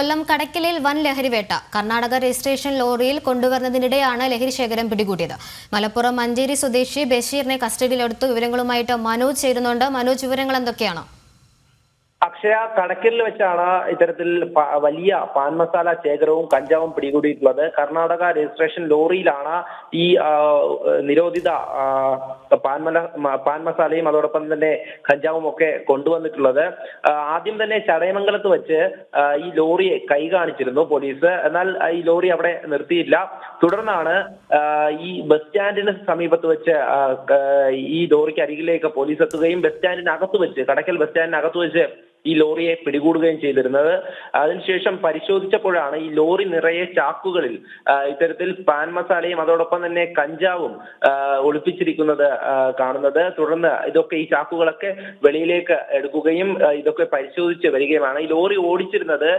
കൊല്ലം കടക്കലിൽ വൻ ലഹരിവേട്ട കർണാടക രജിസ്ട്രേഷൻ ലോറിയിൽ കൊണ്ടുവരുന്നതിനിടെയാണ് ലഹരി ശേഖരം പിടികൂടിയത്. മലപ്പുറം മഞ്ചേരി സ്വദേശി ബഷീറിനെ കസ്റ്റഡിയിലെടുത്തു. വിവരങ്ങളുമായിട്ട് മനോജ് ചേരുന്നുണ്ട്. മനോജ് വിവരങ്ങൾ എന്തൊക്കെയാണ്? അക്ഷയ കടക്കലിൽ വെച്ചാണ് ഇത്തരത്തിൽ വലിയ പാൻ മസാല ശേഖരവും കഞ്ചാവും പിടികൂടിയിട്ടുള്ളത്. കർണാടക രജിസ്ട്രേഷൻ ലോറിയിലാണ് ഈ നിരോധിത പാൻ മസാലയും അതോടൊപ്പം തന്നെ കഞ്ചാവും ഒക്കെ കൊണ്ടുവന്നിട്ടുള്ളത്. ആദ്യം തന്നെ ചടയമംഗലത്ത് വെച്ച് ഈ ലോറിയെ കൈ കാണിച്ചിരുന്നു പോലീസ്. എന്നാൽ ഈ ലോറി അവിടെ നിർത്തിയില്ല. തുടർന്നാണ് ഈ ബസ് സ്റ്റാൻഡിന് സമീപത്ത് വെച്ച് ഈ ലോറിക്ക് അരികിലേക്ക് പോലീസ് എത്തുകയും ബസ് സ്റ്റാൻഡിനകത്ത് വെച്ച് കടക്കൽ ബസ് സ്റ്റാൻഡിനകത്ത് വെച്ച് ഈ ലോറിയെ പിടികൂടുകയും ചെയ്തിരുന്നത്. അതിനുശേഷം പരിശോധിച്ചപ്പോഴാണ് ഈ ലോറി നിറയെ ചാക്കുകളിൽ ഇത്തരത്തിൽ പാൻ മസാലയും അതോടൊപ്പം തന്നെ കഞ്ചാവും ഒളിപ്പിച്ചിരിക്കുന്നത് കാണുന്നത്. തുടർന്ന് ഇതൊക്കെ ഈ ചാക്കുകളൊക്കെ വെളിയിലേക്ക് എടുക്കുകയും ഇതൊക്കെ പരിശോധിച്ച് വരികയുമാണ്. ഈ ലോറി ഓടിച്ചിരുന്നത്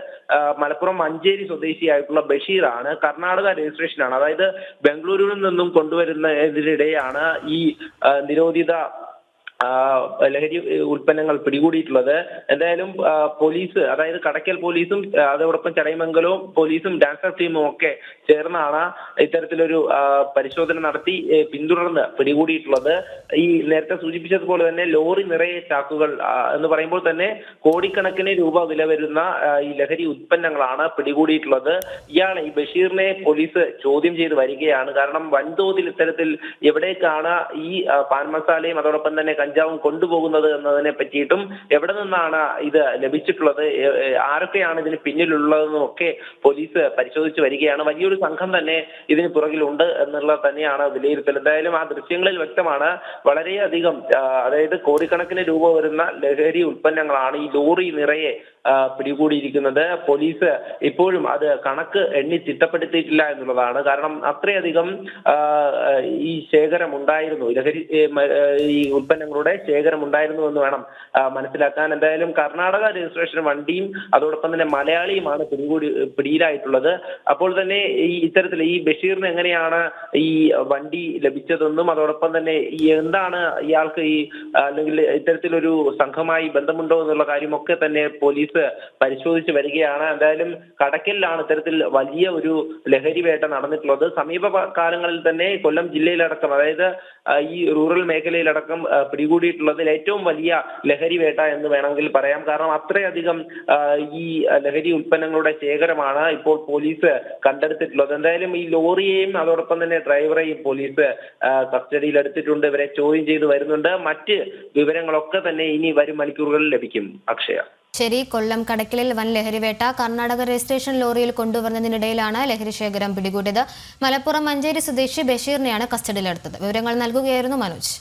മലപ്പുറം മഞ്ചേരി സ്വദേശിയായിട്ടുള്ള ബഷീറാണ്. കർണാടക രജിസ്ട്രേഷനാണ്. അതായത് ബംഗളൂരുവിൽ നിന്നും കൊണ്ടുവരുന്നതിനിടെയാണ് ഈ നിരോധിത ലഹരി ഉൽപ്പന്നങ്ങൾ പിടികൂടിയിട്ടുള്ളത്. എന്തായാലും പോലീസ് അതായത് കടക്കൽ പോലീസും അതോടൊപ്പം ചടയമംഗലവും പോലീസും ഡാൻസർ ടീമും ഒക്കെ ചേർന്നാണ് ഇത്തരത്തിലൊരു പരിശോധന നടത്തി പിന്തുടർന്ന് പിടികൂടിയിട്ടുള്ളത്. ഈ നേരത്തെ സൂചിപ്പിച്ചതുപോലെ തന്നെ ലോറി നിറയെ ചാക്കുകൾ എന്ന് പറയുമ്പോൾ തന്നെ കോടിക്കണക്കിന് രൂപ വില വരുന്ന ഈ ലഹരി ഉൽപ്പന്നങ്ങളാണ് പിടികൂടിയിട്ടുള്ളത്. ഇയാൾ ഈ ബഷീറിനെ പോലീസ് ചോദ്യം ചെയ്ത് വരികയാണ്. കാരണം വൻതോതിൽ ഇത്തരത്തിൽ എവിടേക്കാണ് ഈ പാൻ മസാലയും അതോടൊപ്പം തന്നെ കഞ്ചാവും കൊണ്ടുപോകുന്നത് എന്നതിനെ പറ്റിയിട്ടും എവിടെ നിന്നാണ് ഇത് ലഭിച്ചിട്ടുള്ളത്? ആരൊക്കെയാണ് ഇതിന് പിന്നിലുള്ളതെന്നും ഒക്കെ പോലീസ് പരിശോധിച്ചു വരികയാണ്. വലിയൊരു സംഘം തന്നെ ഇതിന് പുറകിലുണ്ട് എന്നുള്ളത് തന്നെയാണ് വിലയിരുത്തൽ. എന്തായാലും ആ ദൃശ്യങ്ങളിൽ വ്യക്തമാണ് വളരെയധികം അതായത് കോടിക്കണക്കിന് രൂപ വരുന്ന ലഹരി ഉൽപ്പന്നങ്ങളാണ് ഈ ലോറി നിറയെ പിടികൂടിയിരിക്കുന്നത്. പോലീസ് ഇപ്പോഴും അത് കണക്ക് എണ്ണി ചിട്ടപ്പെടുത്തിയിട്ടില്ല എന്നുള്ളതാണ്. കാരണം അത്രയധികം ഈ ശേഖരം ഉണ്ടായിരുന്നു ലഹരി ഈ ഉൽപ്പന്നങ്ങളുടെ ശേഖരം ഉണ്ടായിരുന്നു എന്ന് വേണം മനസ്സിലാക്കാൻ. എന്തായാലും കർണാടക രജിസ്ട്രേഷൻ വണ്ടിയും അതോടൊപ്പം തന്നെ മലയാളിയുമാണ് പിടികൂടി പിടിയിലായിട്ടുള്ളത്. അപ്പോൾ തന്നെ ഈ ഇത്തരത്തിൽ ഈ ബഷീറിന് എങ്ങനെയാണ് ഈ വണ്ടി ലഭിച്ചതെന്നും അതോടൊപ്പം തന്നെ ഈ എന്താണ് ഇയാൾക്ക് ഈ അല്ലെങ്കിൽ ഇത്തരത്തിലൊരു സംഘമായി ബന്ധമുണ്ടോ എന്നുള്ള കാര്യമൊക്കെ തന്നെ പോലീസ് പരിശോധിച്ച് വരികയാണ്. എന്തായാലും കടക്കലിലാണ് ഇത്തരത്തിൽ വലിയ ഒരു ലഹരി വേട്ട നടന്നിട്ടുള്ളത്. സമീപ കാലങ്ങളിൽ തന്നെ കൊല്ലം ജില്ലയിലടക്കം അതായത് ഈ റൂറൽ മേഖലയിലടക്കം ആ, പിടികൂടിയിട്ടുള്ളതിൽ ഏറ്റവും വലിയ ലഹരി വേട്ട എന്ന് വേണമെങ്കിൽ പറയാം. കാരണം അത്രയധികം ഈ ലഹരി ഉൽപ്പന്നങ്ങളുടെ ശേഖരമാണ് ഇപ്പോൾ പോലീസ് കണ്ടെടുത്തിട്ടുള്ളത്. എന്തായാലും ഈ ലോറിയെയും അതോടൊപ്പം തന്നെ ഡ്രൈവറെയും പോലീസ് കസ്റ്റഡിയിൽ എടുത്തിട്ടുണ്ട് ഇവരെ ചോദ്യം ചെയ്ത് വരുന്നുണ്ട്. മറ്റ് വിവരങ്ങളൊക്കെ തന്നെ ഇനി വരും മണിക്കൂറുകളിൽ ലഭിക്കും. അക്ഷയ. ശരി കൊല്ലം കടക്കലിൽ വൻ ലഹരിവേട്ട കർണാടക രജിസ്ട്രേഷൻ ലോറിയിൽ കൊണ്ടുവരുന്നതിനിടയിലാണ് ലഹരി ശേഖരം പിടികൂടിയത്. മലപ്പുറം മഞ്ചേരി സ്വദേശി ബഷീറിനെയാണ് കസ്റ്റഡിയിലെടുത്തത്. വിവരങ്ങൾ നൽകുകയായിരുന്നു മനോജ്.